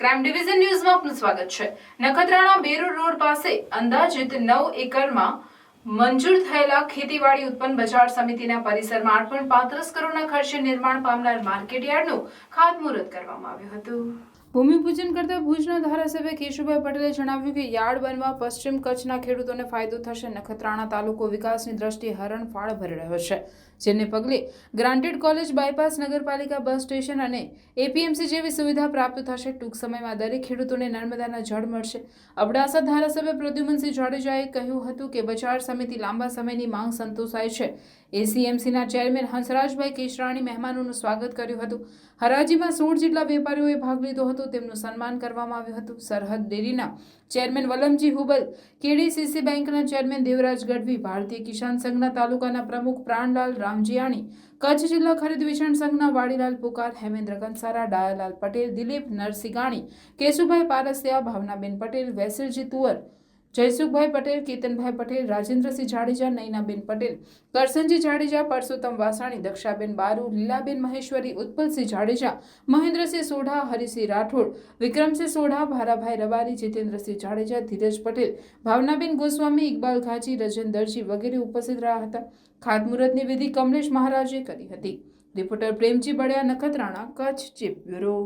Crime division ન્યૂઝમાં આપનું સ્વાગત છે. નખત્રાણા બેરોડ રોડ પાસે અંદાજિત નવ એકરમાં મંજૂર થયેલા ખેતીવાડી ઉત્પન્ન બજાર સમિતિના પરિસરમાં આઠ પોઈન્ટ પાંત્રીસ કરોડના ખર્ચે નિર્માણ પામનાર માર્કેટયાર્ડનું ખાતમુહૂર્ત કરવામાં આવ્યું હતું. ભૂમિપૂજન કરતા ભુજના ધારાસભ્ય કેશુભાઈ પટેલે જણાવ્યું કે યાર્ડ બનવા પશ્ચિમ કચ્છના ખેડૂતોને ફાયદો થશે નખત્રાણા તાલુકો વિકાસની દ્રષ્ટિએ હરણફાળ ભરી રહ્યો છે. જેને પગલે ગ્રાન્ટેડ કોલેજ બાયપાસ નગરપાલિકા બસ સ્ટેશન અને એપીએમસી જેવી સુવિધા પ્રાપ્ત થશે. ટૂંક સમયમાં દરેક ખેડૂતોને નર્મદાના જળ મળશે. અબડાસા ધારાસભ્ય પ્રદ્યુમનસિંહ જાડેજાએ કહ્યું હતું કે બજાર સમિતિ લાંબા સમયની માંગ સંતોષાય છે. એસીએમસીના ચેરમેન હંસરાજભાઈ કેશરાણી મહેમાનોનું સ્વાગત કર્યું હતું. હરાજીમાં સોળ જેટલા વેપારીઓએ ભાગ લીધો હતો. તેમનું સન્માન કરવામાં આવ્યું હતું. સરહદ ડેરીના ચેરમેન વલમજી હુબલ, કેડીસીસી બેંકના ચેરમેન દેવરાજ ગઢવી, ભારતીય કિસાન સંઘના તાલુકાના પ્રમુખ પ્રાણલાલ રામજીયાણી, કચ્છ જિલ્લા ખરીદ વેચાણ સંઘના વાડીલાલ પુકાર, હેમેન્દ્ર કંસારા, ડાયાલાલ પટેલ, દિલીપ નરસિંગાણી, કેશુભાઈ પારસિયા, ભાવનાબેન પટેલ, વેસલજી તુવર જયસુખભાઈ પટેલ, કેતનભાઈ પટેલ, રાજેન્દ્રસિંહ જાડેજા નૈનાબેન પટેલ, કરસનજી જાડેજા, પરસોત્તમ વાસાણી, દક્ષાબેન બારુ, લીલાબેન મહેશ્વરી, ઉત્પલસિંહ જાડેજા, મહેન્દ્રસિંહ સોઢા, હરિસિંહ રાઠોડ, વિક્રમસિંહ સોઢા, ભારાભાઈ રબારી, જીતેન્દ્રસિંહ જાડેજા, ધીરજ પટેલ, ભાવનાબેન ગોસ્વામી, ઇકબાલ ઘાજી, રજન દરજી વગેરે ઉપસ્થિત રહ્યા હતા. ખાતમુહૂર્તની વિધિ કમલેશ મહારાજે કરી હતી. Reporter Premji Baliya, Nakhatrana, Kutch chief bureau.